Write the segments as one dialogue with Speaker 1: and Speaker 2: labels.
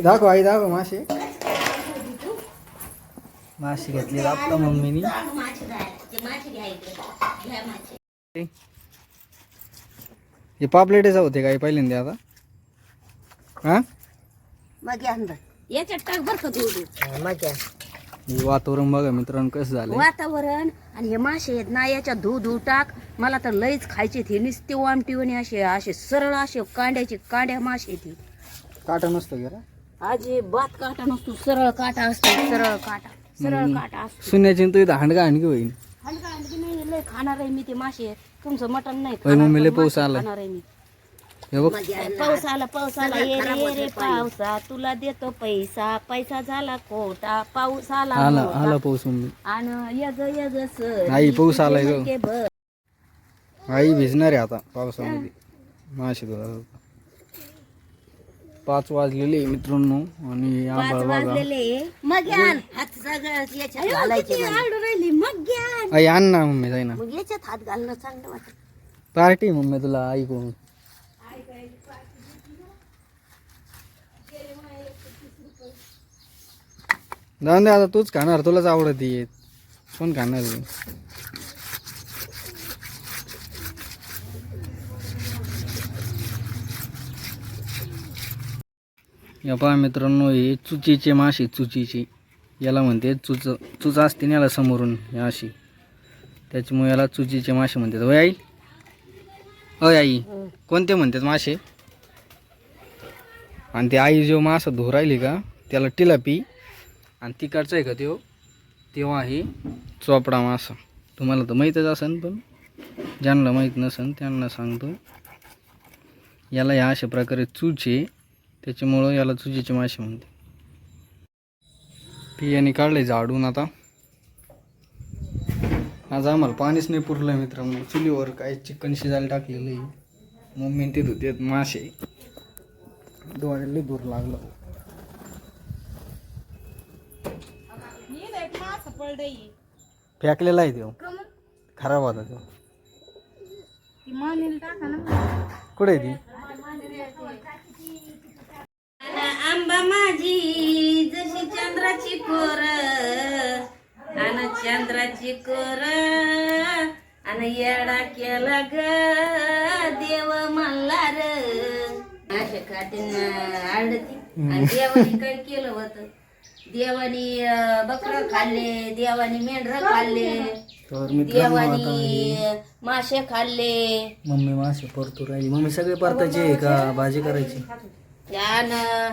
Speaker 1: दाखव आई दाखव मासे मासे घेतली आपल्या मम्मीनी. हे पापलेटेच होते काही पहिल्यांदा आता? हा?
Speaker 2: मग अंदर याच्यात टाक बर का
Speaker 1: हे वातावरण बघा मित्रांनो कसं झालं
Speaker 2: वातावरण आणि हे मासे आहेत ना याच्यात धू धू टाक. मला तर लईच खायचे ते नुसते वामटीवणी असे असे सरळ असे कांड्याचे कांड्या मासे ती
Speaker 1: काटा नसतो गेला
Speaker 2: आजी बात काटा नसतो सरळ काटा असतो सरळ काटा सरळ काटा असतो.
Speaker 1: सुन्याची तू इथं हांडगा हांडगी होईल
Speaker 2: हलका हलकी नाही लय खाणार आहे मी ते मासे. तुमचं मटण नाही
Speaker 1: होय,
Speaker 2: खाणार, पण
Speaker 1: पाऊस
Speaker 2: मासे. खाणार आहे मी.
Speaker 1: हे बघ.
Speaker 2: पाऊस आला पाऊस आला. ये रे ये रे पावसा तुला देतो पैसा. पैसा झाला खोटा पाऊस आला
Speaker 1: आला
Speaker 2: मोठा.
Speaker 1: आला पाऊस मम्मी.
Speaker 2: आणि यग यग सर
Speaker 1: आई, पाऊस आलाय ग. आई भिजणार आहे आता पावसामध्ये. मासे धुवायला. पाच वाजलेले मित्रांनो आणि
Speaker 2: पाच
Speaker 1: आंबा बघा.
Speaker 2: वाजलेले मग यान हात सगळं याच्यात घालायचे राहिली. मग यान
Speaker 1: आई आण ना मम्मी जाई ना.
Speaker 2: मग याच्यात हात घालणं चांगलं वाटत.
Speaker 1: पार्टी मम्मी तुला ऐकून जाऊन दे आता तूच खाणार तुलाच आवडत येत कोण खाणार आहे? या पहा मित्रांनो हे चुचीचे मासे चुचीचे. याला म्हणते चुच चुच असते ना याला समोरून या अशी. त्याच्यामुळे याला चुचीचे मासे म्हणतात. होय आई? अय आई. कोणते म्हणतात मासे? आणि ते आई जो मासा धुवू राहिली का त्याला टिलापी. आणि तिकडचा आहे का तो तेव्हा आहे चोपडा मासा. तुम्हाला तर माहीतच असेल पण ज्यांना माहीत नसेल त्यांना सांगतो. याला या अशा प्रकारे चुचे त्याच्यामुळं याला चुचीचे मासे म्हणते. पियाने काढले झाडून आता. आज आम्हाला पाणीच नाही पुरलं मित्रांनो. चुलीवर काय चिकन शिजायला टाकलेलं आहे. मम्मी ते धुतेत मासे. डोळ्याला दूर लागलं. फेकलेला आहे तो. खराब होता तो. कुठे आहे ती?
Speaker 2: आंबा माझी जशी चंद्राची कोर अन चंद्राची कोर अन येडा केला ग देव म्हणला र अशा काटीन आडती. आणि देवाने काय केलं होत. देवानी बकर खाल्ले देवानी मेंढर खाल्ले
Speaker 1: तर मित्रांनो आता
Speaker 2: देवानी मासे खाल्ले.
Speaker 1: मम्मी मासे परतू राहिली. मम्मी सगळे परतायचे का? भाजी करायची?
Speaker 2: त्यानं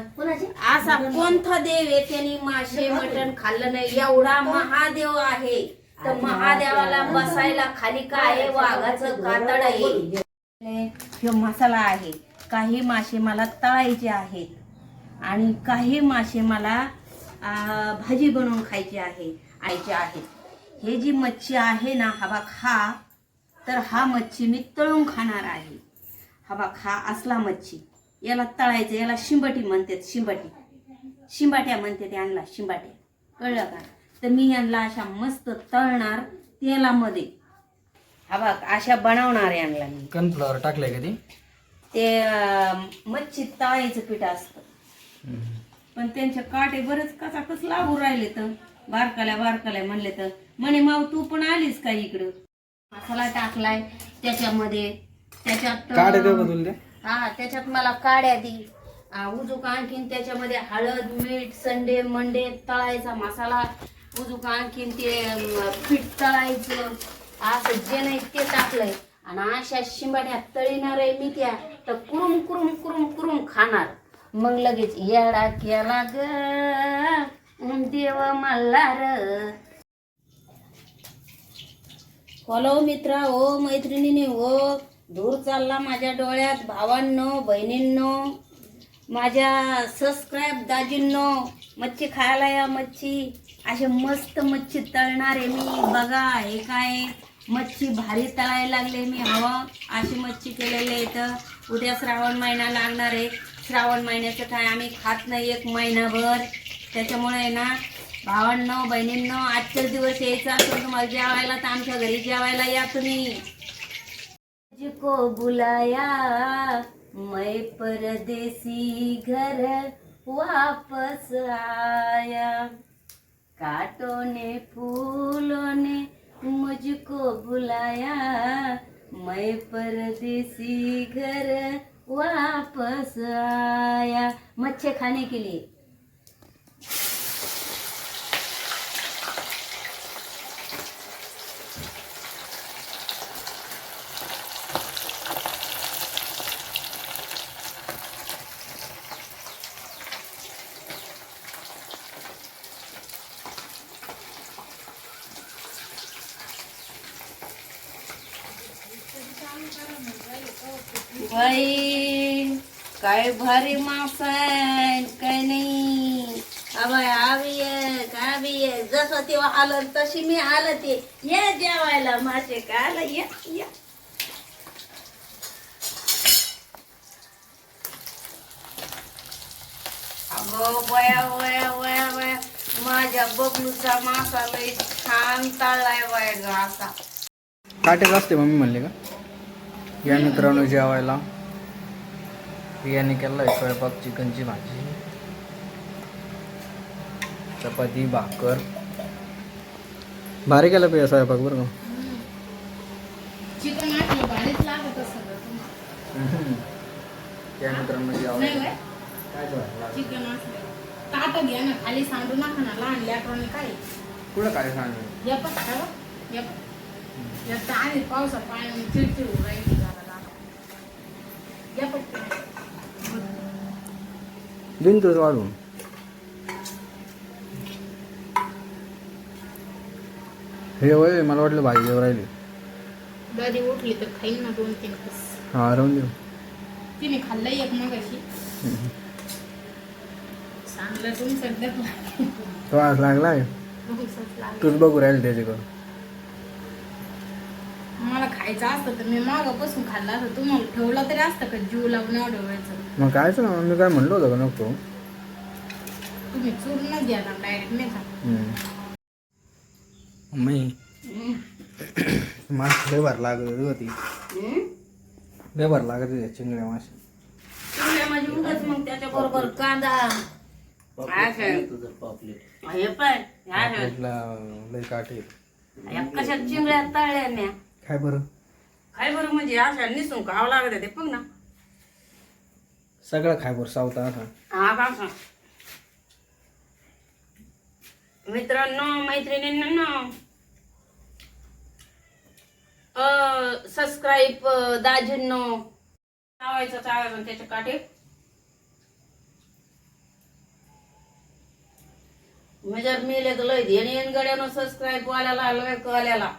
Speaker 2: असा कोणता देव आहे त्यांनी मासे मटण खाल्लं नाही. एवढा महादेव आहे. तर महादेवाला बसायला खाली काय आहे? वाघाचं कातड आहे. हे मसाला आहे. काही मासे मला तळायचे आहेत. आणि काही मासे मला आ, भाजी बनवून खायची आहे आयचे आहेत. हे जी मच्छी आहे ना हवा खा तर हा मच्छी मी तळून खाणार आहे. हवा खा असला मच्छी. याला तळायचं याला शिंबटी म्हणतात शिंबटी. शिंबाट्या म्हणते आणला शिंबाट्या. कळलं का? तर मी यांना अशा मस्त तळणार तेलामध्ये. हा बघ अशा बनवणार यांना मी.
Speaker 1: कॉर्नफ्लॉवर टाकलंय का ते?
Speaker 2: अं, मच्छी तळायचं पीठ असतं. पण त्यांचे काटे बरेच कचाकच लागू राहिले तर बारकाल्या बारकाल्या म्हणले तर म्हणे माव तू पण आलीस का इकडं? मसाला टाकलाय त्याच्यामध्ये त्याच्यात
Speaker 1: काढे देऊ का तुला ते?
Speaker 2: हा त्याच्यात मला काड्या दी. उजूक आणखीन त्याच्यामध्ये हळद मीठ संडे मंडे तळायचा मसाला. उजूक आणखीन ते पीठ तळायचं. असं जे नाही ते टाकलंय. आणि अशा शिंबाड्या तळीणार आहे मी त्या. तर कुरुम कुरुम कुरुम कुरुम खाणार. मग लगेच येडा केला ग. देव मल्हार. हॅलो मित्रा हो मैत्रिणीने हो दूर चालला माझ्या डोळ्यात भावांनो बहिणींनो माझ्या सबस्क्राईब दाजींनो मच्छी खायला या मच्छी. असे मस्त मच्छी तळणार आहे मी. बघा हे काय मच्छी भारी तळायला लागले मी. हवा अशी मच्छी केलेली आहे तर उद्या श्रावण महिना लागणार आहे. श्रावण महिन्याचं काय आम्ही खात नाही एक महिनाभर. त्याच्यामुळे ना भावांनो बहिणींनो आजचाच दिवस यायचा असेल तुम्हाला जेवायला तर आमच्या घरी जेवायला या तुम्ही. मुझको बुलाया, मैं परदेसी घर वापस आया। कांटों ने फूलों ने मुझको बुलाया, मैं परदेसी घर वापस आया। मच्छे खाने के लिए। बाई काय भारी मास आहे काय नाही. अबाय आवी आहे जसं तेव्हा आलं तशी मी आलं ते. ये जेवायला मासे काय या या. अगं वया वया वया वया. माझ्या बबलूचा मासा लई छान तळलाय वया ग असा.
Speaker 1: काटेच असते मम्मी म्हणले का? या मित्रांनो जेवायला. बियाणे केलं आहे स्वयंपाक चिकनची भाजी. चपाती भाकर. भारी केला पिया स्वयंपाक बरं का? मित्रांनो जेवायला? काय
Speaker 3: घ्या ना खाली सांडू नका ना लहान लेकरांनी काय?
Speaker 1: कुठं काय सांग
Speaker 3: पाण्याने चिडचिड. या पटकन.
Speaker 1: तुझं वाढून. हे वय मला वाटलं भाजी जेव राहिली.
Speaker 3: दादी उठली तर खाईन ना दोन तीन पीस
Speaker 1: हा राहून देऊ.
Speaker 3: तिने खाल्लं एक मग अशी चांगलं तुम्ही सध्या
Speaker 1: तो आज लागलाय. तूच बघू राहील त्याच्याकडं.
Speaker 3: मला खायचं असतं तर मी मागापासून खाल्लं असतं. तुम्हाला ठेवलं तरी असतं का जीव लावून एवढं वेळचं?
Speaker 1: मग कायच ना मी काय म्हणलो होतं का नको?
Speaker 3: तुम्ही चूर्ण घ्या ना डायरेक्ट नाही खा
Speaker 1: मी मास लय भर लागत होती लय भर लागत होती चिंगड्या मास.
Speaker 2: चिवड्या म्हणजे उगाच मग त्याच्या बरोबर कांदा असं. हे पाय ह्या अशा.
Speaker 1: प्लेटला लय काठी
Speaker 2: या कशा चिंगड्या तळल्या म्या?
Speaker 1: काय बरं?
Speaker 2: काय बरं म्हणजे अशा निसून खावं लागत ते बघ ना.
Speaker 1: सगळं खाय बरं सावता
Speaker 2: हा का? असं. मित्रांनो मैत्रिणींनो सबस्क्राईब दाजींनो. चावायचं त्याच्या काठी. मी जर मेले तर लय धेणी गड्यानं सबस्क्राईब वाल्याला लय कल्याला